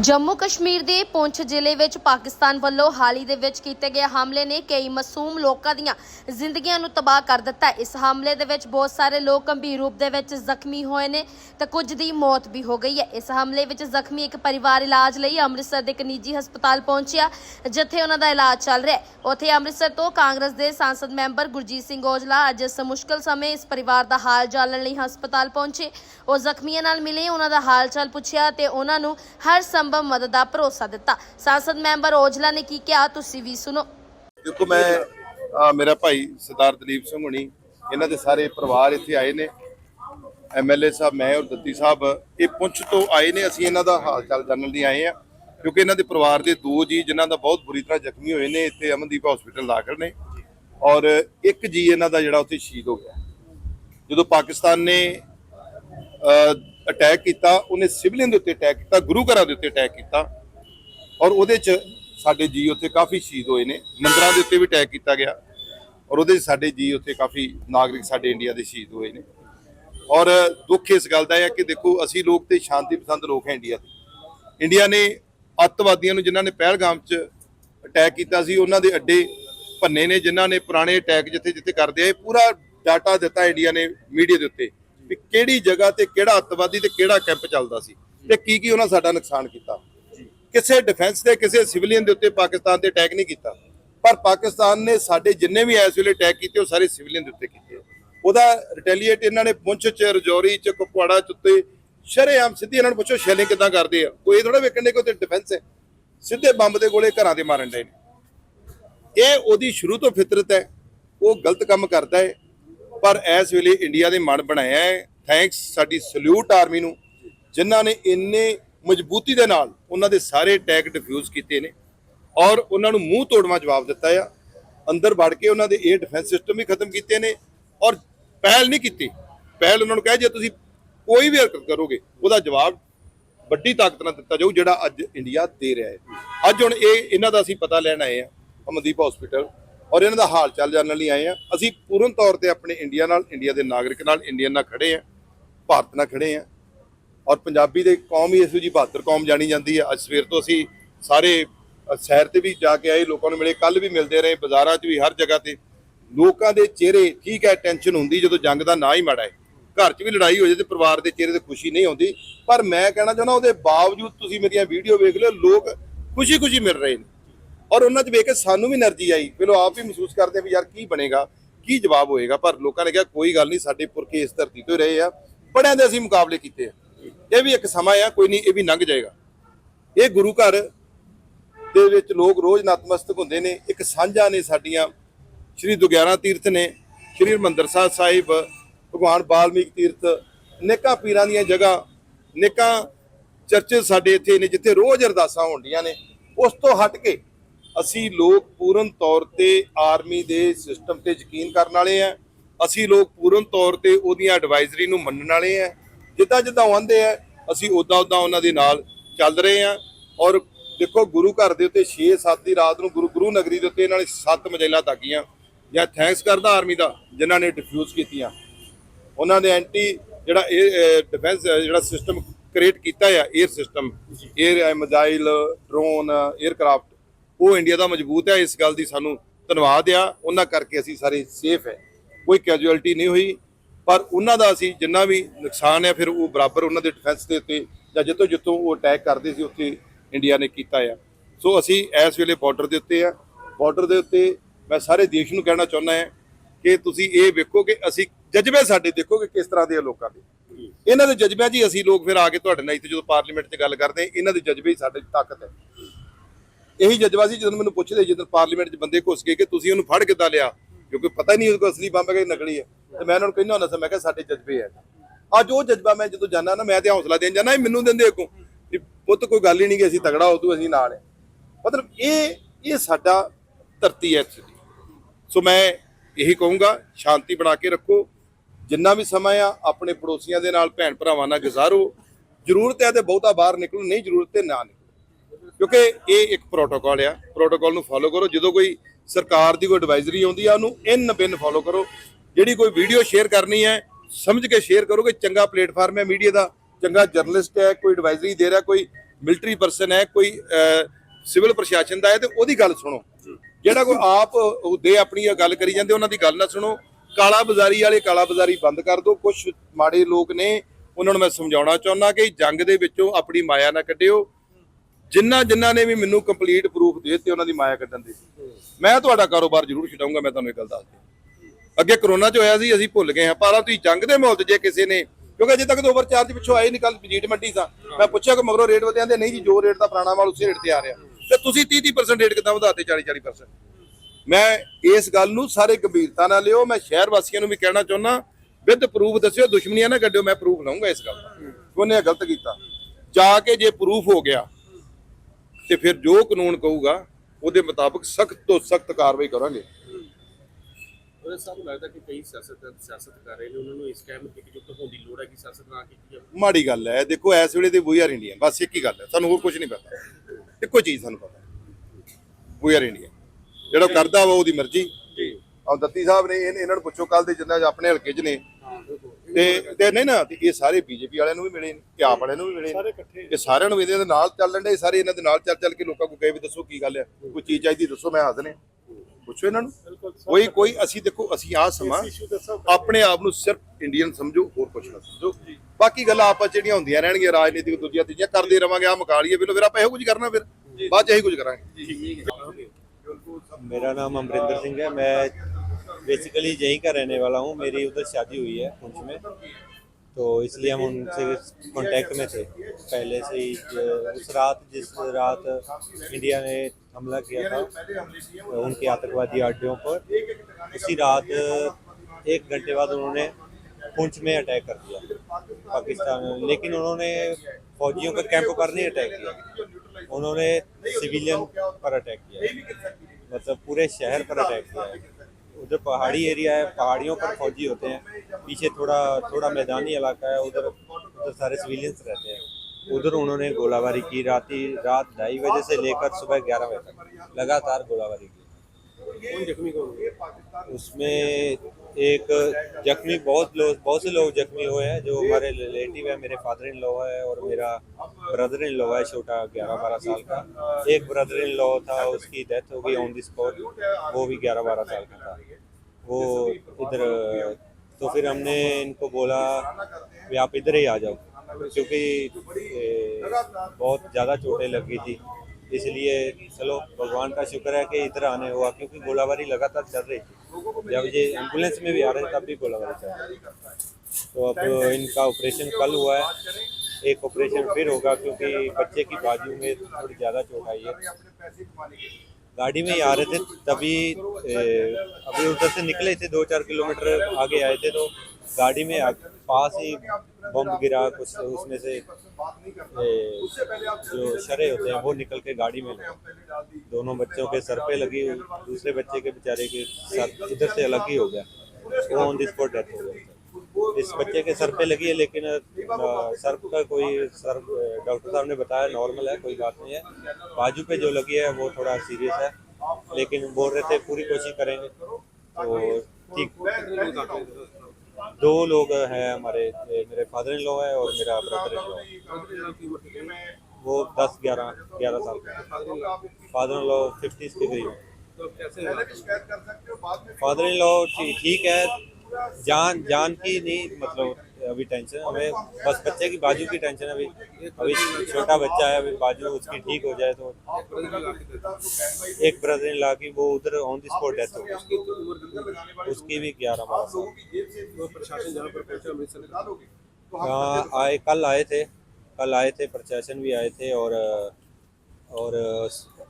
ਜੰਮੂ ਕਸ਼ਮੀਰ ਦੇ ਪੁੰਛ ਜ਼ਿਲ੍ਹੇ ਵਿੱਚ ਪਾਕਿਸਤਾਨ ਵੱਲੋਂ ਹਾਲ ਹੀ ਦੇ ਵਿੱਚ ਕੀਤੇ ਗਏ ਹਮਲੇ ਨੇ ਕਈ ਮਾਸੂਮ ਲੋਕਾਂ ਦੀਆਂ ਜ਼ਿੰਦਗੀਆਂ ਨੂੰ ਤਬਾਹ ਕਰ ਦਿੱਤਾ। ਹੈ। ਇਸ ਹਮਲੇ ਦੇ ਵਿੱਚ ਬਹੁਤ ਸਾਰੇ ਲੋਕ ਗੰਭੀਰ ਰੂਪ ਦੇ ਵਿੱਚ ਜ਼ਖਮੀ ਹੋਏ ਨੇ ਤੇ ਕੁਝ ਦੀ ਮੌਤ ਵੀ ਹੋ ਗਈ ਹੈ। ਇਸ ਹਮਲੇ ਵਿੱਚ ਜ਼ਖਮੀ ਇੱਕ ਪਰਿਵਾਰ ਇਲਾਜ ਲਈ ਅੰਮ੍ਰਿਤਸਰ ਦੇ ਇੱਕ ਨਿੱਜੀ ਹਸਪਤਾਲ ਪਹੁੰਚਿਆ, ਜਿੱਥੇ ਉਹਨਾਂ ਦਾ ਇਲਾਜ ਚੱਲ ਰਿਹਾ ਹੈ। ਉੱਥੇ ਅੰਮ੍ਰਿਤਸਰ ਤੋਂ ਕਾਂਗਰਸ ਦੇ ਸਾਂਸਦ ਮੈਂਬਰ ਗੁਰਜੀਤ ਸਿੰਘ ਔਜਲਾ ਅੱਜ ਇਸ ਮੁਸ਼ਕਲ ਸਮੇਂ ਇਸ ਪਰਿਵਾਰ ਦਾ ਹਾਲ ਜਾਣਨ ਲਈ ਹਸਪਤਾਲ ਪਹੁੰਚੇ। ਉਹ ਜ਼ਖਮੀਆਂ ਨਾਲ ਮਿਲੇ, ਉਹਨਾਂ ਦਾ ਹਾਲ ਚਾਲ ਪੁੱਛਿਆ ਤੇ ਉਹਨਾਂ ਨੂੰ ਹਰ ਸੰਭਵ ਮਦਦ ਦਾ ਭਰੋਸਾ ਦਿੱਤਾ। ਸੰਸਦ ਮੈਂਬਰ ਔਜਲਾ ਨੇ ਕੀ ਕਿਹਾ, ਤੁਸੀਂ ਵੀ ਸੁਣੋ। ਦੇਖੋ, ਮੈਂ ਅਹ ਮੇਰਾ ਭਾਈ ਸਰਦਾਰ ਦਲੀਪ ਸਿੰਘ ਹੁਣੀ, ਇਹਨਾਂ ਦੇ ਸਾਰੇ ਪਰਿਵਾਰ ਇੱਥੇ ਆਏ ਨੇ। ਐਮਐਲਏ ਸਾਹਿਬ, ਮੈਂ ਔਰ ਦੱਤੀ ਸਾਹਿਬ, ਇਹ ਪੁੰਛ ਤੋਂ ਆਏ ਨੇ, ਅਸੀਂ ਇਹਨਾਂ ਦਾ ਹਾਲ ਚਾਲ ਜਾਣਨ ਲਈ ਆਏ ਆ ਕਿਉਂਕਿ ਇਹਨਾਂ ਦੇ ਪਰਿਵਾਰ ਦੇ ਦੋ ਜੀ, ਜਿਨ੍ਹਾਂ ਦਾ ਬਹੁਤ ਬੁਰੀ ਤਰ੍ਹਾਂ ਜ਼ਖਮੀ ਹੋਏ ਨੇ, ਇੱਥੇ ਅਮਨਦੀਪ ਹਸਪੀਟਲ ਦਾਖਲ ਨੇ। ਔਰ ਇੱਕ ਜੀ ਇਹਨਾਂ ਦਾ ਜਿਹੜਾ ਉੱਥੇ ਸ਼ਹੀਦ ਹੋ ਗਿਆ। ਜਦੋਂ ਪਾਕਿਸਤਾਨ ਨੇ ਅਟੈਕ ਕੀਤਾ, ਉਹਨੇ ਸਿਵਲਿਅਨ ਦੇ ਉੱਤੇ ਅਟੈਕ ਕੀਤਾ, ਗੁਰੂ ਘਰਾਂ ਦੇ ਉੱਤੇ ਅਟੈਕ ਕੀਤਾ। ਔਰ ਉਹਦੇ ਚ ਸਾਡੇ ਜੀ ਉੱਥੇ ਕਾਫੀ ਸ਼ਹੀਦ ਹੋਏ ਨੇ। ਮੰਦਰਾਂ ਦੇ ਉੱਤੇ ਵੀ ਅਟੈਕ ਕੀਤਾ ਗਿਆ। ਔਰ ਉਹਦੇ 'ਚ ਸਾਡੇ ਜੀ ਉੱਥੇ ਕਾਫੀ ਨਾਗਰਿਕ ਸਾਡੇ ਇੰਡੀਆ ਦੇ ਸ਼ਹੀਦ ਹੋਏ ਨੇ। ਔਰ ਦੁੱਖ ਇਸ ਗੱਲ ਦਾ ਹੈ ਕਿ ਦੇਖੋ, ਅਸੀਂ ਲੋਕ ਤੇ ਸ਼ਾਂਤੀ ਪਸੰਦ ਲੋਕ ਹੈ ਇੰਡੀਆ ਦੇ। ਇੰਡੀਆ ਨੇ ਅੱਤਵਾਦੀਆਂ ਨੂੰ ਜਿਨ੍ਹਾਂ ਨੇ ਪਹਿਲਗਾਮ 'ਚ ਅਟੈਕ ਕੀਤਾ ਸੀ, ਉਹਨਾਂ ਦੇ ਅੱਡੇ ਭੰਨੇ ਨੇ, ਜਿਨ੍ਹਾਂ ਨੇ ਪੁਰਾਣੇ ਅਟੈਕ ਜਿੱਥੇ ਜਿੱਥੇ ਕਰਦੇ ਆ, ਇਹ ਪੂਰਾ ਡਾਟਾ ਦਿੱਤਾ ਇੰਡੀਆ ਨੇ ਮੀਡੀਆ ਦੇ ਉੱਤੇ। ਵੀ ਕਿਹੜੀ ਜਗ੍ਹਾ ਤੇ ਕਿਹੜਾ ਅੱਤਵਾਦੀ ਤੇ ਕਿਹੜਾ ਕੈਂਪ ਚੱਲਦਾ ਸੀ ਤੇ ਕੀ ਕੀ ਉਹਨਾਂ ਸਾਡਾ ਨੁਕਸਾਨ ਕੀਤਾ। ਕਿਸੇ ਡਿਫੈਂਸ ਤੇ ਕਿਸੇ ਸਿਵਲੀਅਨ ਦੇ ਉੱਤੇ ਪਾਕਿਸਤਾਨ ਤੇ ਅਟੈਕ ਨਹੀਂ ਕੀਤਾ। ਪਰ ਪਾਕਿਸਤਾਨ ਨੇ ਸਾਡੇ ਜਿੰਨੇ ਵੀ ਇਸ ਵੇਲੇ ਅਟੈਕ ਕੀਤੇ ਉਹ ਸਾਰੇ ਸਿਵਲੀਅਨ ਦੇ ਉੱਤੇ ਕੀਤੇ। ਉਹਦਾ ਰਿਟੈਲੀਏਟ ਇਹਨਾਂ ਨੇ ਪੁੰਛ ਚ ਰਜੌਰੀ ਚ ਕੁਪਵਾੜਾ ਚ ਉੱਤੇ ਸ਼ਰੇਆਮ ਸਿੱਧੀ ਇਹਨਾਂ ਨੂੰ ਪੁੱਛੋ ਸ਼ੈਲਿੰਗ ਕਿਦਾਂ ਕਰਦੇ ਆ। ਕੋਈ ਥੋੜਾ ਵੇਖਣ ਦੇ ਕੋਈ ਤੇ ਡਿਫੈਂਸ ਹੈ। ਸਿੱਧੇ ਬੰਬ ਦੇ ਗੋਲੇ ਘਰਾਂ ਦੇ ਮਾਰਨ ਦੇ ਨੇ। ਇਹ ਉਹਦੀ ਸ਼ੁਰੂ ਤੋਂ ਫਿਤਰਤ ਹੈ। ਉਹ ਗਲਤ ਕੰਮ ਕਰਦਾ ਹੈ। ਪਰ ਇਸ ਵੇਲੇ ਇੰਡੀਆ ਦੇ ਮਨ ਬਣਾਇਆ ਹੈ। ਥੈਂਕਸ ਸਾਡੀ ਸਲੂਟ ਆਰਮੀ ਨੂੰ, ਜਿਨ੍ਹਾਂ ਨੇ ਇੰਨੇ ਮਜ਼ਬੂਤੀ ਦੇ ਨਾਲ ਉਹਨਾਂ ਦੇ ਸਾਰੇ ਅਟੈਕ ਡਿਫਿਊਜ਼ ਕੀਤੇ ਨੇ ਔਰ ਉਹਨਾਂ ਨੂੰ ਮੂੰਹ ਤੋੜਵਾ ਜਵਾਬ ਦਿੱਤਾ ਆ। ਅੰਦਰ ਵੜ ਕੇ ਉਹਨਾਂ ਦੇ 에ਅਰ ਡਿਫੈਂਸ ਸਿਸਟਮ ਵੀ ਖਤਮ ਕੀਤੇ ਨੇ ਔਰ ਪਹਿਲ ਨਹੀਂ ਕੀਤੀ। ਪਹਿਲ ਉਹਨਾਂ ਨੂੰ ਕਹੇ, ਜੇ ਤੁਸੀਂ ਕੋਈ ਵੀ ਹਰਕਤ ਕਰੋਗੇ, ਉਹਦਾ ਜਵਾਬ ਵੱਡੀ ਤਾਕਤ ਨਾਲ ਦਿੱਤਾ ਜਾਊ, ਜਿਹੜਾ ਅੱਜ ਇੰਡੀਆ ਦੇ ਰਿਹਾ ਹੈ। ਅੱਜ ਹੁਣ ਇਹ, ਇਹਨਾਂ ਦਾ ਅਸੀਂ ਪਤਾ ਲੈਣ ਆਏ ਆ ਅਮਨਦੀਪ ਹਸਪੀਟਲ ਔਰ ਇਹਨਾਂ ਦਾ ਹਾਲ ਚਾਲ ਜਾਣਨ ਲਈ ਆਏ ਆ। ਅਸੀਂ ਪੂਰਨ ਤੌਰ ਤੇ ਆਪਣੇ ਇੰਡੀਆ ਨਾਲ, ਇੰਡੀਆ ਦੇ ਨਾਗਰਿਕ ਨਾਲ, ਇੰਡੀਅਨ ਨਾਲ ਖੜੇ ਆ, ਭਾਰਤ ਨਾਲ ਖੜੇ ਆ। ਔਰ ਪੰਜਾਬੀ ਦੇ ਕੌਮ ਹੀ ਇਸੋ ਜੀ ਬਹਾਦਰ ਕੌਮ ਜਾਣੀ ਜਾਂਦੀ ਹੈ ਅੱਜ ਸਵੇਰ ਤੋਂ ਅਸੀਂ ਸਾਰੇ ਸ਼ਹਿਰ ਤੇ ਵੀ ਜਾ ਕੇ ਆਏ, ਲੋਕਾਂ ਨੂੰ ਮਿਲੇ। ਕੱਲ ਵੀ ਮਿਲਦੇ ਰਹੇ, ਬਾਜ਼ਾਰਾਂ 'ਚ ਵੀ ਹਰ ਜਗ੍ਹਾ ਤੇ। ਲੋਕਾਂ ਦੇ ਚਿਹਰੇ ਠੀਕ ਹੈ ਟੈਨਸ਼ਨ ਹੁੰਦੀ, ਜਦੋਂ ਜੰਗ ਦਾ ਨਾਂ ਹੀ ਮਾੜਾ ਹੈ। ਘਰ 'ਚ ਵੀ ਲੜਾਈ ਹੋ ਜਾਏ ਤੇ ਪਰਿਵਾਰ ਦੇ ਚਿਹਰੇ ਤੇ ਖੁਸ਼ੀ ਨਹੀਂ ਆਉਂਦੀ। ਪਰ ਮੈਂ ਕਹਿਣਾ ਚਾਹੁੰਦਾ, ਉਹਦੇ ਬਾਵਜੂਦ ਤੁਸੀਂ ਮੇਰੀਆਂ ਵੀਡੀਓ ਵੇਖ ਲਿਓ, ਲੋਕ ਖੁਸ਼ੀ-ਖੁਸ਼ੀ ਮਿਲ ਰਹੇ ਨੇ। ਔਰ ਉਹਨਾਂ 'ਚ ਵੇਖ ਕੇ ਸਾਨੂੰ ਵੀ એનર્ਜੀ ਆਈ। ਫਿਰ ਉਹ ਆਪ ਵੀ ਮਹਿਸੂਸ ਕਰਦੇ ਵੀ ਯਾਰ ਕੀ ਬਣੇਗਾ, ਕੀ ਜਵਾਬ ਹੋਏਗਾ। ਪਰ ਲੋਕਾਂ ਨੇ ਕਿਹਾ, ਕੋਈ ਗੱਲ ਨਹੀਂ, ਸਾਡੇ ਪੁਰਕੇ ਇਸ ਧਰਤੀ ਤੋਂ ਰਹੇ ਆ। ਬੜਿਆਂ ਦੇ ਅਸੀਂ ਮੁਕਾਬਲੇ ਕੀਤੇ ਆ। ਇਹ ਵੀ ਇੱਕ ਸਮਾਂ ਆ, ਕੋਈ ਨਹੀਂ, ਇਹ ਵੀ ਲੰਘ ਜਾਏਗਾ। ਇਹ ਗੁਰੂ ਘਰ ਦੇ ਵਿੱਚ ਲੋਕ ਰੋਜ਼ ਨਤਮਸਤਕ ਹੁੰਦੇ ਨੇ। ਇੱਕ ਸਾਂਝਾ ਨੇ ਸਾਡੀਆਂ, ਸ਼੍ਰੀ ਦੁਗਿਆਰਾ ਤੀਰਥ ਨੇ, ਸ਼੍ਰੀ ਹਰਮੰਦਰ ਸਾਹਿਬ ਸਾਹਿਬ, ਭਗਵਾਨ ਬਾਲਮੀਕ ਤੀਰਥ, ਨੇਕਾ ਪੀਰਾਂ ਦੀਆਂ ਜਗ੍ਹਾ, ਨੇਕਾ ਚਰਚੇ ਸਾਡੇ ਇੱਥੇ ਨੇ, ਜਿੱਥੇ ਰੋਜ਼ ਅਰਦਾਸਾਂ ਹੁੰਦੀਆਂ ਨੇ। ਉਸ ਤੋਂ ਹਟ ਕੇ ਅਸੀਂ ਲੋਕ ਪੂਰਨ ਤੌਰ ਤੇ ਆਰਮੀ ਦੇ ਸਿਸਟਮ ਤੇ ਯਕੀਨ ਕਰਨ ਵਾਲੇ ਆ। ਅਸੀਂ ਲੋਕ ਪੂਰਨ ਤੌਰ ਤੇ ਉਹਦੀਆਂ ਐਡਵਾਈਜ਼ਰੀ ਨੂੰ ਮੰਨਣ ਵਾਲੇ ਆ। ਜਿੱਦਾਂ ਜਿੱਦਾਂ ਆਉਂਦੇ ਆ ਅਸੀਂ ਉਦਾਂ ਉਦਾਂ ਉਹਨਾਂ ਦੇ ਨਾਲ ਚੱਲ ਰਹੇ ਆ। ਔਰ ਦੇਖੋ ਗੁਰੂ ਘਰ ਦੇ ਉੱਤੇ 6-7 ਦੀ ਰਾਤ ਨੂੰ ਗੁਰੂ ਗੁਰੂ ਨਗਰੀ ਦੇ ਉੱਤੇ ਇਹਨਾਂ ਨੇ 7 ਮਜੈਲਾ ਤਾਕੀਆਂ ਜਾਂ ਥੈਂਕਸ ਕਰਦਾ ਆਰਮੀ ਦਾ ਜਿਨ੍ਹਾਂ ਨੇ ਡਿਫਿਊਜ਼ ਕੀਤੀਆਂ। ਉਹਨਾਂ ਨੇ ਐਂਟੀ ਜਿਹੜਾ ਇਹ ਡਿਫੈਂਸ ਜਿਹੜਾ ਸਿਸਟਮ ਕ੍ਰੀਏਟ ਕੀਤਾ ਆ air system air missile drone aircraft ਉਹ ਇੰਡੀਆ ਦਾ ਮਜ਼ਬੂਤ ਹੈ, ਇਸ ਗੱਲ ਦੀ ਸਾਨੂੰ ਧੰਨਵਾਦ ਆ। ਉਹਨਾਂ ਕਰਕੇ ਅਸੀਂ ਸਾਰੇ ਸੇਫ ਹੈ। ਕੋਈ ਕੈਜੂਅਲਟੀ ਨਹੀਂ ਹੋਈ, ਪਰ ਉਹਨਾਂ ਦਾ ਅਸੀਂ ਜਿੰਨਾ ਵੀ ਨੁਕਸਾਨ ਹੈ, ਫਿਰ ਉਹ ਬਰਾਬਰ ਉਹਨਾਂ ਦੇ ਡਿਫੈਂਸ ਦੇ ਉੱਤੇ ਜਾਂ ਜਿੱਥੋਂ ਜਿੱਥੋਂ ਉਹ ਅਟੈਕ ਕਰਦੇ ਸੀ, ਉੱਥੇ ਇੰਡੀਆ ਨੇ ਕੀਤਾ ਆ। ਸੋ ਅਸੀਂ ਇਸ ਵੇਲੇ ਬਾਰਡਰ ਦੇ ਉੱਤੇ ਆ। ਬਾਰਡਰ ਦੇ ਉੱਤੇ ਮੈਂ ਸਾਰੇ ਦੇਸ਼ ਨੂੰ ਕਹਿਣਾ ਚਾਹੁੰਦਾ ਹਾਂ ਕਿ ਤੁਸੀਂ ਇਹ ਵੇਖੋ ਕਿ ਅਸੀਂ ਜਜ਼ਬੇ ਸਾਡੇ ਦੇਖੋ ਕਿ ਕਿਸ ਤਰ੍ਹਾਂ ਦੇ ਆ ਲੋਕਾਂ ਦੇ। ਇਹਨਾਂ ਦੇ ਜਜ਼ਬਿਆਂ 'ਚ ਹੀ ਅਸੀਂ ਲੋਕ ਫਿਰ ਆ ਕੇ ਤੁਹਾਡੇ ਨਾਲ ਇੱਥੇ ਜਦੋਂ ਪਾਰਲੀਮੈਂਟ 'ਚ ਗੱਲ ਕਰਦੇ ਇਹਨਾਂ ਦੇ ਜਜ਼ਬੇ ਹੀ ਸਾਡੇ 'ਚ ਤਾਕਤ ਹੈ। ਇਹੀ ਜਜ਼ਬਾ ਸੀ ਜਦੋਂ ਮੈਨੂੰ ਪੁੱਛਦੇ, ਜਦੋਂ ਪਾਰਲੀਮੈਂਟ 'ਚ ਬੰਦੇ ਘੁੱਸ ਗਏ ਕਿ ਤੁਸੀਂ ਉਹਨੂੰ ਫੜ ਕਿੱਦਾਂ ਲਿਆ? ਕਿਉਂਕਿ ਪਤਾ ਹੀ ਨਹੀਂ ਉਹਦੇ ਕੋਲ ਅਸਲੀ ਬੰਬ ਹੈ ਕਿ ਨਕਲੀ ਹੈ। ਤੇ ਮੈਂ ਉਹਨਾਂ ਨੂੰ ਕਹਿੰਦਾ ਹੁੰਦਾ ਸੀ, ਮੈਂ ਕਿਹਾ ਸਾਡੇ ਜਜ਼ਬੇ ਹੈ ਅੱਜ ਉਹ ਜਜ਼ਬਾ ਮੈਂ ਜਦੋਂ ਜਾਣਾ ਨਾ, ਮੈਂ ਤੇ ਹੌਸਲਾ ਦੇਣ ਜਾਣਾ ਇਹ ਮੈਨੂੰ ਦਿੰਦੇ ਅੱਗੋਂ ਵੀ ਪੁੱਤ ਕੋਈ ਗੱਲ ਹੀ ਨਹੀਂ ਕਿ ਅਸੀਂ ਤਗੜਾ ਹੋ ਤੂੰ ਅਸੀਂ ਨਾਲ ਹੈ ਮਤਲਬ ਇਹ ਇਹ ਸਾਡਾ ਧਰਤੀ ਹੈ ਇੱਥੇ। ਸੋ ਮੈਂ ਇਹੀ ਕਹੂੰਗਾ, ਸ਼ਾਂਤੀ ਬਣਾ ਕੇ ਰੱਖੋ। ਜਿੰਨਾ ਵੀ ਸਮਾਂ ਆ, ਆਪਣੇ ਪੜੋਸੀਆਂ ਦੇ ਨਾਲ, ਭੈਣ ਭਰਾਵਾਂ ਨਾਲ ਗੁਜ਼ਾਰੋ। ਜ਼ਰੂਰਤ ਹੈ ਤੇ ਬਹੁਤਾ ਬਾਹਰ ਨਿਕਲੋ ਨਹੀਂ ਜ਼ਰੂਰਤ ਤੇ ਨਾ ਨਿਕਲੋ ਕਿਉਂਕਿ ਇਹ ਇੱਕ ਪ੍ਰੋਟੋਕਾਲ ਆ। ਪ੍ਰੋਟੋਕਾਲ ਨੂੰ ਫਾਲੋ ਕਰੋ। ਜਦੋਂ ਕੋਈ ਸਰਕਾਰ ਦੀ ਕੋਈ ਐਡਵਾਈਜ਼ਰੀ ਆਉਂਦੀ ਆ, ਉਹਨੂੰ ਇਨ ਬਿਨ ਫਾਲੋ ਕਰੋ। ਜਿਹੜੀ ਕੋਈ ਵੀਡੀਓ ਸ਼ੇਅਰ ਕਰਨੀ ਹੈ, ਸਮਝ ਕੇ ਸ਼ੇਅਰ ਕਰੋ ਕਿ ਚੰਗਾ ਪਲੇਟਫਾਰਮ ਹੈ ਮੀਡੀਆ ਦਾ। ਚੰਗਾ ਜਰਨਲਿਸਟ ਹੈ, ਕੋਈ ਐਡਵਾਈਜ਼ਰੀ ਦੇ ਰਿਹਾ, ਕੋਈ ਮਿਲਟਰੀ ਪਰਸਨ ਹੈ, ਕੋਈ ਸਿਵਲ ਪ੍ਰਸ਼ਾਸਨ ਦਾ ਹੈ, ਤੇ ਉਹਦੀ ਗੱਲ ਸੁਣੋ। ਜਿਹੜਾ ਕੋਈ ਆਪ ਉਹਦੇ ਆਪਣੀ ਗੱਲ ਕਰੀ ਜਾਂਦੇ, ਉਹਨਾਂ ਦੀ ਗੱਲ ਨਾ ਸੁਣੋ। ਕਾਲਾ ਬਾਜ਼ਾਰੀ ਵਾਲੇ ਕਾਲਾ ਬਾਜ਼ਾਰੀ ਬੰਦ ਕਰ ਦਿਓ। ਕੁਝ ਮਾੜੇ ਲੋਕ ਨੇ, ਉਹਨਾਂ ਨੂੰ ਮੈਂ ਸਮਝਾਉਣਾ ਚਾਹੁੰਦਾ ਕਿ ਜੰਗ ਦੇ ਵਿੱਚੋਂ ਆਪਣੀ ਮਾਇਆ ਨਾ ਕੱਢਿਓ। ਜਿਨ੍ਹਾਂ ਜਿਨ੍ਹਾਂ ਨੇ ਵੀ ਮੈਨੂੰ ਕੰਪਲੀਟ ਪ੍ਰੂਫ ਦੇ ਦਿੱਤੇ, ਉਹਨਾਂ ਦੀ ਮਾਇਆ ਕੱਢਣ ਦੇ। ਮੈਂ ਤੁਹਾਡਾ ਕਾਰੋਬਾਰ ਜ਼ਰੂਰ ਛਡਾਊਂਗਾ, ਮੈਂ ਤੁਹਾਨੂੰ ਇਹ ਗੱਲ ਦੱਸ ਅੱਗੇ ਕਰੋਨਾ ਚ ਹੋਇਆ ਸੀ, ਅਸੀਂ ਭੁੱਲ ਗਏ ਹਾਂ, ਪਰ ਤੁਸੀਂ ਜੰਗ ਦੇ ਮਾਹੌਲ 'ਚ ਜੇ ਕਿਸੇ ਨੇ, ਕਿਉਂਕਿ ਅਜੇ ਤੱਕ ਤਾਂ ਓਵਰ ਪਿੱਛੋਂ ਆਏ ਨਹੀਂ ਕੱਲ ਜੀਟ ਮੰਡੀ ਸਾਂ। ਮੈਂ ਪੁੱਛਿਆ ਕਿ ਮਗਰੋਂ ਰੇਟ ਵਧਿਆ ਦੇ ਨਹੀਂ ਜੀ, ਜੋ ਰੇਟ ਦਾ ਪੁਰਾਣਾ ਮਾਲ, ਉਸੇ ਰੇਟ ਤੇ ਆ ਰਿਹਾ। ਤੇ ਤੁਸੀਂ 30 30% ਰੇਟ ਕਿਦਾਂ ਵਧਾਤੇ 40 40% ਮੈਂ ਇਸ ਗੱਲ ਨੂੰ ਸਾਰੇ ਗੰਭੀਰਤਾ ਨਾਲ ਲਿਓ, ਮੈਂ ਸ਼ਹਿਰ ਵਾਸੀਆਂ ਨੂੰ ਵੀ ਕਹਿਣਾ ਚਾਹੁੰਦਾ ਵਿਦ ਪ੍ਰੂਫ ਦੱਸਿਓ, ਦੁਸ਼ਮਣੀਆਂ ਨਾ ਕੱਢਿਓ, ਮੈਂ ਪ੍ਰੂਫ ਲਵਾਂਗਾ ਇਸ ਗੱਲ ਦਾ। ਉਹਨੇ ਇਹ ਗਲਤ ਕੀਤਾ। ਜਾ ਕੇ ਜੇ ਪ੍ਰੂਫ ਹੋ ਗਿਆ ਤੇ ਫਿਰ ਜੋ ਕਾਨੂੰਨ ਕਹੂਗਾ ਉਹਦੇ ਮੁਤਾਬਕ ਸਖਤ ਤੋਂ ਸਖਤ ਕਾਰਵਾਈ ਕਰਾਂਗੇ। ਉਹਦੇ ਸਾਨੂੰ ਲੱਗਦਾ ਕਿ ਕਈ ਸਿਆਸਤ ਸਿਆਸਤ ਕਰ ਰਹੇ ਨੇ ਉਹਨਾਂ ਨੂੰ ਇਸ ਕਹਿਣ ਦੀ ਕਿ ਹੋਣ ਦੀ ਲੋੜ ਹੈ ਕਿ ਸਿਆਸਤ ਨਾ ਕੀਤੀ ਜਾਵੇ। ਮਾੜੀ ਗੱਲ ਹੈ। ਦੇਖੋ ਇਸ ਵੇਲੇ ਤੇ ਵੀ ਆਰ ਇੰਡੀਆ ਬਸ ਇੱਕ ਹੀ ਗੱਲ ਹੈ। ਸਾਨੂੰ ਹੋਰ ਕੁਝ ਨਹੀਂ ਪਤਾ। ਇੱਕੋ ਚੀਜ਼ ਸਾਨੂੰ ਪਤਾ। ਵੀ ਆਰ ਇੰਡੀਆ ਜਿਹੜਾ ਕਰਦਾ ਵਾ ਉਹਦੀ ਮਰਜ਼ੀ। ਜੀ। ਆ ਦੱਤੀ ਸਾਹਿਬ ਨੇ ਇਹ- ਇਹਨਾਂ ਨੂੰ ਪੁੱਛੋ ਕੱਲ ਦੇ ਜਿੰਨਾ ਆਪਣੇ ਹਲਕੇ 'ਚ ਨੇ ਤੇ ਤੇ ਨਹੀਂ ਨਾ ਇਹ ਸਾਰੇ ਬੀਜੇਪੀ ਵਾਲਿਆਂ ਨੂੰ ਵੀ ਮਿਲੇ ਨੇ ਤੇ ਆਪ ਵਾਲਿਆਂ ਨੂੰ ਵੀ ਮਿਲੇ ਸਾਰੇ ਇਹ ਸਾਰਿਆਂ ਨੂੰ ਇਹਦੇ ਨਾਲ ਚੱਲਣ ਦੇ ਸਾਰੇ ਇਹਨਾਂ ਦੇ ਨਾਲ ਚੱਲ ਚੱਲ ਕੇ ਲੋਕਾਂ ਕੋਲ ਕਹੇ ਵੀ ਦੱਸੋ ਕੀ ਗੱਲ ਹੈ ਕੋਈ ਚੀਜ਼ ਚਾਹੀਦੀ ਦੱਸੋ ਮੈਂ ਹਾਜ਼ਰ ਹਾਂ। ਪੁੱਛੋ ਇਹਨਾਂ ਨੂੰ। ਕੋਈ ਕੋਈ ਅਸੀਂ ਦੇਖੋ ਅਸੀਂ ਆ ਸਮਾਂ ਆਪਣੇ ਆਪ ਨੂੰ ਸਿਰਫ ਇੰਡੀਅਨ ਸਮਝੋ ਹੋਰ ਕੁਝ ਨਾ ਸਮਝੋ। ਬਾਕੀ ਗੱਲਾਂ ਆਪਾਂ ਜਿਹੜੀਆਂ ਹੁੰਦੀਆਂ ਰਹਿਣਗੀਆਂ ਰਾਜਨੀਤਿਕ ਦੂਜੀਆਂ ਤੀਜੀਆਂ ਕਰਦੇ ਰਵਾਂਗੇ ਆ ਮੁਕਾ ਲਈਏ ਫਿਰ ਆਪਾਂ ਇਹੋ ਕੁਝ ਕਰਨਾ ਫਿਰ। ਬਾਅਦ ਚ ਇਹੀ ਕੁਝ ਕਰਾਂਗੇ। ਮੇਰਾ ਨਾਮ ਅਮਰਿੰਦਰ ਸਿੰਘ ਹੈ ਮੈਂ बेसिकली यहीं का रहने वाला हूँ। मेरी उधर शादी हुई है पुंछ में। तो इसलिए हम उनसे कांटेक्ट में थे। पहले से ही उस रात, जिस रात इंडिया ने हमला किया था तो उनके आतंकवादी अड्डों पर, उसी रात एक घंटे बाद उन्होंने पुंछ में अटैक कर दिया पाकिस्तान में। लेकिन उन्होंने फौजियों के कैंप पर नहीं अटैक किया। उन्होंने सिविलियन पर अटैक किया। मतलब पूरे शहर पर अटैक किया। उधर पहाड़ी एरिया है पहाड़ियों पर फौजी होते हैं। पीछे थोड़ा थोड़ा मैदानी इलाका है उधर उधर सारे सिविलियंस रहते हैं। उधर उन्होंने गोलाबारी की राती रात ढाई बजे से लेकर सुबह ग्यारह बजे तक लगातार गोलाबारी की। जख्मी उसमें एक जख्मी बहुत लोग बहुत से लोग जख्मी हुए हैं जो हमारे रिलेटिव है मेरे फादर इन लॉ है और मेरा ब्रदर इन लॉ है छोटा ग्यारह बारह साल का। एक ब्रदर इन लॉ था उसकी डेथ हो गई ऑन द स्पॉट वो भी ग्यारह बारह साल का था। वो इधर तो फिर हमने इनको बोला भी आप इधर ही आ जाओ। क्योंकि बहुत ज़्यादा चोटें लग गई थी। इसलिए चलो भगवान का शुक्र है कि इधर आने हुआ क्योंकि गोलाबारी लगातार चल रही थी। जब ये एंबुलेंस में भी आ रहे थे तब भी गोलाबारी चल रही थी। तो अब इनका ऑपरेशन कल हुआ है। एक ऑपरेशन फिर होगा क्योंकि बच्चे की बाजू में थोड़ी ज़्यादा चोट आई है। गाड़ी में ही आ रहे थे, तभी अभी उधर से निकले थे, दो चार किलोमीटर आगे आए थे तो गाड़ी में पास ही बम गिरा, कुछ उसमें से जो शरे होते हैं, वो निकल के गाड़ी में दोनों बच्चों के सर पे लगी, दूसरे बच्चे के बेचारे के सर इधर से अलग ही हो गया। वो ऑन द स्पॉट डेथ हो गया। इस बच्चे के सर पे लगी है लेकिन सर का कोई सर डॉक्टर साहब ने बताया नॉर्मल है कोई बात नहीं है। बाजू पे जो लगी है वो थोड़ा सीरियस है लेकिन बोल रहे थे पूरी कोशिश करेंगे। तो ठीक। दो लोग हैं हमारे मेरे फादर इन लॉ है और मेरा ब्रदर इन लॉ है? वो दस ग्यारह ग्यारह साल का फादर इन लॉ फिफ्टीज के करीब? फादर इन लॉ ठीक है। जान जान की नहीं मतलब अभी टेंशन हमें बस बच्चे की बाजू की टेंशन अभी। अभी छोटा बच्चा है, अभी बाजू उसकी ठीक हो जाए तो। एक ब्रदर लॉ की, वो उधर ऑन द स्पॉट डेथ हो गई। उसकी भी ग्यारह बारह हाँ आए, कल आए थे। कल आए थे, प्रशासन भी आए थे और और,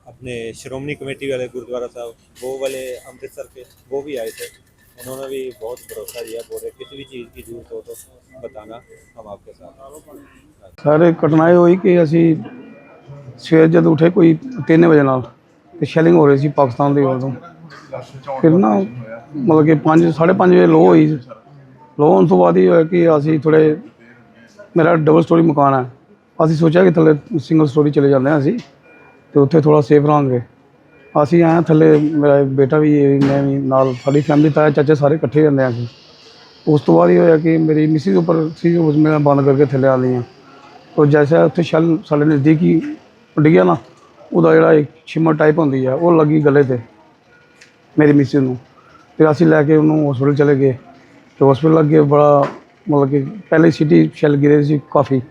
अपने श्रोमणी कमेटी वाले गुरुद्वारा साहब, वो वाले अमृतसर के, वो भी आए थे। उन्होंने भी बहुत भरोसा दिया बोल रहे किसी भी चीज़ की जरूरत हो तो बताना हम आपके साथ ਸਾਰੇ ਘਟਨਾ ਇਹ ਹੋਈ ਕਿ ਅਸੀਂ ਸਵੇਰ ਜਦ ਉੱਠੇ ਕੋਈ 3 ਵਜੇ ਨਾਲ ਤੇ ਸ਼ੈਲਿੰਗ ਹੋ ਰਹੀ ਸੀ ਪਾਕਿਸਤਾਨ ਦੀ ਵੱਲੋਂ ਫਿਰ ਨਾ ਮਤਲਬ ਕਿ 5 5:30 ਵਜੇ ਲੋ ਹੋਈ ਲੋ ਹੋਣ ਤੋਂ ਬਾਅਦ ਇਹ ਹੋਇਆ ਕਿ ਅਸੀਂ ਥੋੜੇ ਮੇਰਾ ਡਬਲ ਸਟੋਰੀ ਮਕਾਨ ਹੈ ਅਸੀਂ ਸੋਚਿਆ ਕਿ ਥੱਲੇ ਸਿੰਗਲ ਸਟੋਰੀ ਚਲੇ ਜਾਂਦੇ ਹਾਂ ਅਸੀਂ ਤੇ ਉੱਥੇ ਥੋੜਾ ਸੇਫ ਰਹਾਂਗੇ ਅਸੀਂ ਆਏ ਹਾਂ ਥੱਲੇ, ਮੇਰਾ ਬੇਟਾ ਵੀ ਮੈਂ ਵੀ ਨਾਲ ਸਾਡੀ ਫੈਮਿਲੀ ਤਾਇਆ ਚਾਚੇ ਸਾਰੇ ਇਕੱਠੇ ਜਾਂਦੇ ਹਾਂ ਅਸੀਂ। ਉਸ ਤੋਂ ਬਾਅਦ ਇਹ ਹੋਇਆ ਕਿ ਮੇਰੀ ਮਿਸਿਸ ਉੱਪਰ ਸੀ ਉਸ ਮੈਂ ਬੰਦ ਕਰਕੇ ਥੱਲੇ ਆ ਲਈ ਹਾਂ ਤੋ ਜੈਸੇ ਉੱਥੇ ਸ਼ੈਲ ਸਾਡੇ ਨਜ਼ਦੀਕ ਹੀ ਡਿੱਗਿਆ ਨਾ, ਉਹਦਾ ਜਿਹੜਾ ਇੱਕ ਛਿਮਰ ਟਾਈਪ ਹੁੰਦੀ ਹੈ ਉਹ ਲੱਗੀ ਗਲੇ ਤੇ, ਮੇਰੀ ਮਿਸਿਸ ਨੂੰ। ਫਿਰ ਅਸੀਂ ਲੈ ਕੇ ਉਹਨੂੰ ਹਸਪੀਟਲ ਚਲੇ ਗਏ। ਤੇ ਹਸਪੀਟਲ ਲੱਗੇ ਬੜਾ, ਮਤਲਬ ਕਿ ਪਹਿਲੇ ਸਿਟੀ ਸ਼ੈਲ ਗਿਰੇ ਸੀ ਕਾਫੀ।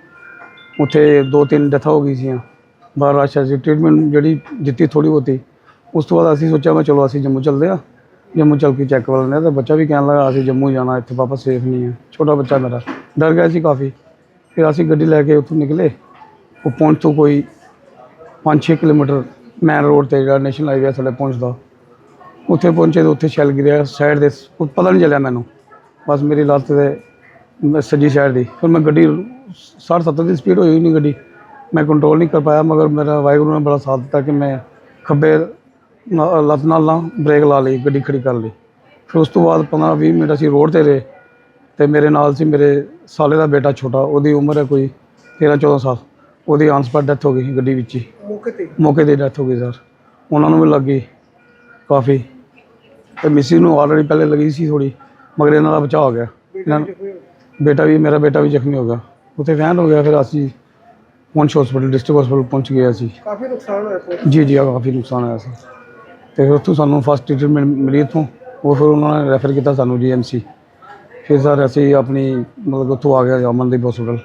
ਉੱਥੇ ਦੋ ਤਿੰਨ ਡੈਥਾਂ ਹੋ ਗਈ ਸੀਆਂ। ਬਾਹਰ ਅੱਛਾ ਸੀ ਟ੍ਰੀਟਮੈਂਟ ਜਿਹੜੀ ਦਿੱਤੀ ਥੋੜੀ ਬਹੁਤੀ। ਉਸ ਤੋਂ ਬਾਅਦ ਅਸੀਂ ਸੋਚਿਆ ਮੈਂ ਚਲੋ ਅਸੀਂ ਜੰਮੂ ਚੱਲਦੇ ਆ ਜੰਮੂ ਚੱਲ ਕੇ ਚੈੱਕ ਕਰ ਲੈਂਦੇ ਹਾਂ ਤਾਂ ਬੱਚਾ ਵੀ ਕਹਿਣ ਲੱਗਾ, ਅਸੀਂ ਜੰਮੂ ਜਾਣਾ, ਇੱਥੇ ਪਾਪਾ ਸੇਫ ਨਹੀਂ ਹੈ। ਛੋਟਾ ਬੱਚਾ ਮੇਰਾ। ਡਰ ਗਿਆ ਸੀ ਕਾਫੀ। ਫਿਰ ਅਸੀਂ ਗੱਡੀ ਲੈ ਕੇ ਉੱਥੋਂ ਨਿਕਲੇ। ਉਹ ਪਹੁੰਚ ਤੋਂ ਕੋਈ 5-6 ਕਿਲੋਮੀਟਰ ਮੈਨ ਰੋਡ ਤੇ ਜਿਹੜਾ ਨੈਸ਼ਨਲ ਹਾਈਵੇ ਸਾਡੇ ਪਹੁੰਚਦਾ। ਉੱਥੇ ਪਹੁੰਚੇ ਤਾਂ ਉੱਥੇ ਛਲ ਗਿਰਿਆ ਸਾਈਡ ਦੇ ਪਤਾ ਨਹੀਂ ਚੱਲਿਆ ਮੈਨੂੰ। ਬਸ ਮੇਰੀ ਲੱਤ ਦੇ ਸੱਜੀ ਸਾਈਡ ਦੀ। ਫਿਰ ਮੈਂ ਗੱਡੀ 60-70 ਦੀ ਸਪੀਡ ਹੋਈ ਨਹੀਂ ਗੱਡੀ। ਮੈਂ ਕੰਟਰੋਲ ਨਹੀਂ ਕਰ ਪਾਇਆ, ਮਗਰ ਮੇਰਾ ਵਾਹਿਗੁਰੂ ਨੇ ਬੜਾ ਸਾਥ ਦਿੱਤਾ ਕਿ ਮੈਂ ਖੱਬੇ ਲੱਤ ਨਾਲ ਨਾ ਬ੍ਰੇਕ ਲਾ ਲਈ ਗੱਡੀ ਖੜੀ ਕਰ ਲਈ। ਫਿਰ ਉਸ ਤੋਂ ਬਾਅਦ 15-20 ਮਿੰਟ ਅਸੀਂ ਰੋਡ ਤੇ ਰਹੇ ਤੇ ਮੇਰੇ ਨਾਲ ਸੀ ਮੇਰੇ ਸਾਲੇ ਦਾ ਬੇਟਾ ਛੋਟਾ ਉਹਦੀ ਉਮਰ ਹੈ ਕੋਈ 13-14 ਸਾਲ। ਉਹਦੀ ਆਨ ਸਪਾਟ ਡੈਥ ਹੋ ਗਈ ਗੱਡੀ ਵਿੱਚ ਹੀ। ਮੌਕੇ ਤੇ? ਮੌਕੇ ਤੇ ਡੈਥ ਹੋ ਗਈ ਸਰ। ਉਹਨਾਂ ਨੂੰ ਵੀ ਲੱਗ ਗਈ ਕਾਫੀ। ਤੇ ਮਿਸੀ ਨੂੰ ਆਲਰੇਡੀ ਪਹਿਲੇ ਲੱਗੀ ਸੀ ਥੋੜੀ ਮਗਰ ਇਹਨਾਂ ਦਾ ਬਚਾਅ ਹੋ ਗਿਆ। ਇਹਨਾਂ ਨੂੰ- ਬੇਟਾ ਵੀ ਮੇਰਾ ਬੇਟਾ ਵੀ ਜ਼ਖਮੀ ਹੋ ਗਿਆ। ਉੱਥੇ ਫੈਨ ਹੋ ਗਿਆ ਫਿਰ ਅਸੀਂ ਪਹੁੰਚ ਹਸਪੀਟਲ ਡਿਸਟ੍ਰਿਕਟ ਹਸਪੀਟਲ ਪਹੁੰਚ ਗਏ ਅਸੀਂ। ਕਾਫੀ ਨੁਕਸਾਨ ਹੋਇਆ ਜੀ ਜੀ ਕਾਫੀ ਨੁਕਸਾਨ ਹੋਇਆ ਸੀ। ਤੇ ਫਿਰ ਉੱਥੋਂ ਸਾਨੂੰ ਫਸਟ ਟ੍ਰੀਟਮੈਂਟ ਮਿਲੀ ਇੱਥੋਂ। ਉਹ ਫਿਰ ਉਹਨਾਂ ਨੇ ਰੈਫਰ ਕੀਤਾ ਸਾਨੂੰ ਜੀਐਮਸੀ ਫਿਰ ਸਰ ਅਸੀਂ ਆਪਣੀ ਮਤਲਬ ਉੱਥੋਂ ਆ ਗਿਆ ਅਮਨਦੀਪ ਹਸਪੀਟਲ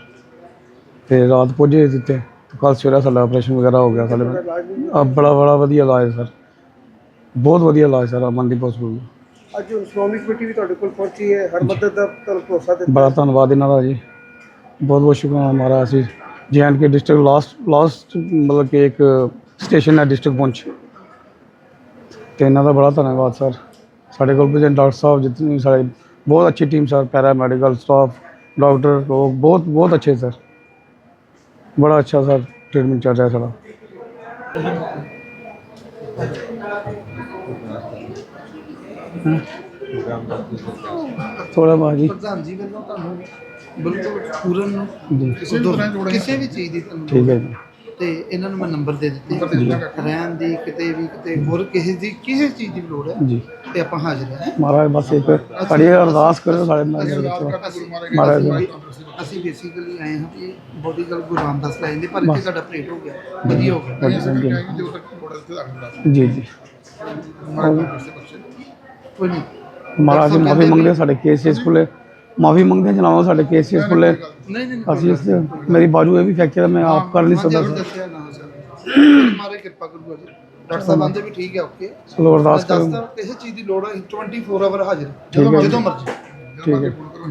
ਤੇ ਰਾਤ ਪਹੁੰਚੇ ਦਿੱਤੇ ਕੱਲ ਸਵੇਰੇ ਸਾਡਾ ਆਪਰੇਸ਼ਨ ਵਗੈਰਾ ਹੋ ਗਿਆ ਸਾਡੇ ਆ ਬੜਾ ਬੜਾ ਵਧੀਆ ਇਲਾਜ ਸਰ। ਬਹੁਤ ਵਧੀਆ ਇਲਾਜ ਸਰ ਅਮਨਦੀਪ ਹਸਪੀਟਲ ਅੱਜ ਸ਼੍ਰੋਮਣੀ ਕਮੇਟੀ ਵੀ ਤੁਹਾਡੇ ਕੋਲ ਪਹੁੰਚੀ ਹੈ। ਹਰ ਮਦਦ ਦਾ ਤੁਹਾਨੂੰ ਭਰੋਸਾ ਦਿੱਤਾ। ਬੜਾ ਧੰਨਵਾਦ ਇਹਨਾਂ ਦਾ ਜੀ। ਬਹੁਤ ਬਹੁਤ ਸ਼ੁਕਰਾਨਾ ਅਸੀਂ। J and K district last last ਮਤਲਬ ਕਿ ਇੱਕ ਸਟੇਸ਼ਨ ਹੈ ਡਿਸਟ੍ਰਿਕਟ ਪਹੁੰਚ ਤੇ ਇਹਨਾਂ ਦਾ ਬੜਾ ਧੰਨਵਾਦ ਸਰ। ਸਾਡੇ ਕੋਲ ਵੀ ਡਾਕਟਰ ਸਾਹਿਬ ਜਿਤਨੀ ਸਾਡੇ ਬਹੁਤ ਅੱਛੀ team sir paramedical staff doctor ਲੋਕ ਬਹੁਤ ਬਹੁਤ ਅੱਛੇ ਸਰ। ਬੜਾ ਅੱਛਾ ਸਰ ਟ੍ਰੀਟਮੈਂਟ ਚੱਲ ਰਿਹਾ ਸਾਡਾ। ਥੋੜਾ ਬਾਜੀ ਪ੍ਰਧਾਨ ਜੀ ਵੱਲੋਂ ਤੁਹਾਨੂੰ ਬਿਲਕੁਲ ਪੂਰਨ ਜੀ। ਕਿਸੇ ਵੀ ਚੀਜ਼ ਦੀ ਤੁਹਾਨੂੰ ਠੀਕ ਹੈ ਜੀ। ਤੇ ਇਹਨਾਂ ਨੂੰ ਮੈਂ ਨੰਬਰ ਦੇ ਦਿੱਤੇ। ਰਹਿਣ ਦੀ ਕਿਤੇ ਵੀ ਕਿਤੇ ਹੋਰ ਕਿਸੇ ਦੀ ਕਿਸੇ ਚੀਜ਼ ਦੀ ਲੋੜ ਹੈ ਜੀ। ਤੇ ਆਪਾਂ ਹਾਜ਼ਰ ਹਾਂ। ਮਹਾਰਾਜ ਬਸ ਇੱਕ ਸਾਡੀ ਅਰਦਾਸ ਕਰੋ ਸਾਡੇ ਨਾਲ ਅਸੀਂ ਮਹਾਰਾਜ ਅਸੀਂ- ਬੇਸਿਕਲੀ ਆਏ ਹਾਂ ਕਿ ਬੋਡੀ ਗੱਲ ਗੁਰੂ ਰਾਮਦਾਸ ਲੈ ਜਾਂਦੇ ਪਰ ਇੱਥੇ ਸਾਡਾ ਆਪਰੇਟ ਹੋ ਗਿਆ। ਵਧੀਆ ਹੋ ਗਿਆ। ਜੀ ਜੀ। ਕੋਈ ਨਹੀਂ। ਮਹਾਰਾਜ ਮਾਫੀ ਮੰਗਦੇ ਸਾਡੇ ਕੇਸਿਸ ਖੁੱਲੇ ਮਾਫੀ ਮੰਗਦੇ ਹਾਂ ਜਨਾਬ ਸਾਡੇ ਕੇਸਿਸ ਖੁੱਲੇ ਨਹੀਂ ਨਹੀਂ ਅਸੀਂ ਇਸ ਮੇਰੀ ਬਾਜੂ ਇਹ ਵੀ ਫ੍ਰੈਕਚਰ ਹੈ ਮੈਂ ਆਪ ਕਰ ਨਹੀਂ ਸਕਦਾ ਜरूर ਦੱਸਿਆ ਨਾ ਸਰ। ਮਾਰੇ ਕਿਰਪਾ ਕਰੂਗਾ ਜੀ। ਡਾਕਟਰ ਸਾਹਿਬ ਆਂਦੇ ਵੀ ਠੀਕ ਹੈ ਓਕੇ। ਚਲੋ ਅਰਦਾਸ ਕਰੋ ਕਿਸੇ ਚੀਜ਼ ਦੀ ਲੋੜ ਹੈ 24 ਆਵਰ ਹਾਜ਼ਰ। ਜਦੋਂ ਮਰਜ਼ੀ। ਠੀਕ ਹੈ।